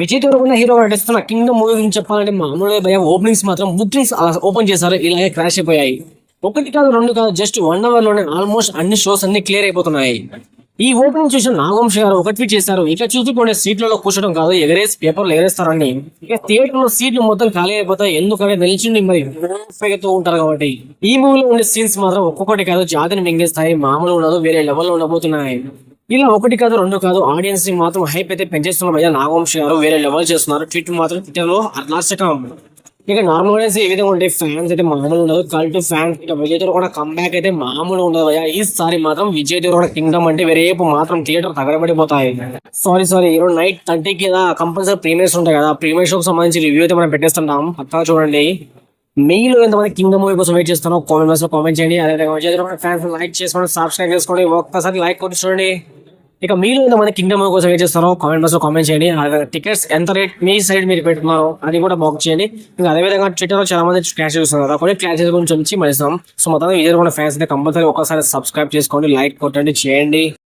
Vijay Devarakonda hero నటిస్తున్న Kingdom movie గురించి చెప్పాలంటే మామూలుగా భయ ఓపెనింగ్స్ మాత్రం బుకింగ్స్ అలా ఓపెన్ చేశారు ఇలాగే క్రాష్ అయిపోయాయి. ఒకటి కాదు రెండు కాదు జస్ట్ వన్ అవర్లోనే ఆల్మోస్ట్ అన్ని షోస్ అన్ని క్లియర్ అయిపోతున్నాయి. ఈ ఓపెనింగ్ చూసిన నాగవంశ గారు ఒక ట్వీట్ చేశారు ఇక చూసుకునే సీట్లలో కూర్చోడం కాదు ఎగరేసి పేపర్లు ఎగరేస్తారని ఇక థియేటర్లో సీట్లు మొత్తం ఖాళీ అయిపోతాయి ఎందుకంటే నిలిచిండి మరి ఊపేగుతూ ఉంటారు కాబట్టి. ఈ మూవీలో ఉండే సీన్స్ మాత్రం ఒక్కొక్కటి కాదు జాతిని మింగేస్తాయి మామూలు ఉండదు వేరే లెవెల్లో ఉండబోతున్నాయి. ఇలా ఒకటి కాదు రెండు కాదు ఆడియన్స్ని మాత్రం హైప్ అయితే పెంచేస్తున్నారు అయ్యా నాగవంశి గారు వేరే లెవెల్ చేస్తున్నారు. ట్విట్ మాత్రం ట్విట్టర్లో అర్నాశకం ఇక నార్మల్ ఆడియన్స్ ఏ విధంగా ఉంటాయి ఫ్యాన్స్ అయితే మామూలు ఉండదు. కల్ట్ ఫ్యాన్స్ ఇక విజయ్ దేవర కూడా కంబ్యాక్ అయితే మామూలు ఉండదు అయ్యా ఈసారి మాత్రం విజయ్ దేవర కూడా కింగ్డమ్ అంటే రేపు మాత్రం థియేటర్ తగడబడిపోతాయి సారీ సారీ ఈరోజు నైట్ థర్టీకి కదా కంపల్సరీ ప్రీమియర్స్ ఉంటాయి కదా. ప్రీమియర్ షోకి సంబంధించి రివ్యూ అయితే మనం పెట్టేస్తుంటాం. పక్కా చూడండి. మీలో ఎంతమంది కింగ్డమ్ మూవీ కోసం వెయిట్ చేస్తారో కామెంట్ బాక్స్లో కామెంట్ చేయండి. అదే విజయ్ దేవర ఫ్యాన్స్ లైక్ చేసుకోండి సబ్స్క్రైబ్ చేసుకోండి. ఒక్కసారి లైక్ కొట్టి చూడండి. ఇక మీరు ఎంతమంది కింగ్డమ్ కోసం వెయిట్ చేస్తారో కామెంట్ బాక్స్లో కామెంట్ చేయండి. టికెట్స్ ఎంత రేట్ మీ సైడ్ మీరు పెట్టుకున్నారో అది కూడా బాక్ చేయండి. ఇంకా అదేవిధంగా ట్విట్టర్లో చాలా మంది క్లాష్ చూస్తున్నారు కొన్ని క్లాషెస్ గురించి వచ్చి మరిస్తాం సో మొత్తం విజయ్ ఫ్యాన్స్ అయితే కంపల్సరీ ఒకసారి సబ్స్క్రైబ్ చేసుకోండి లైక్ కొట్టండి చేయండి.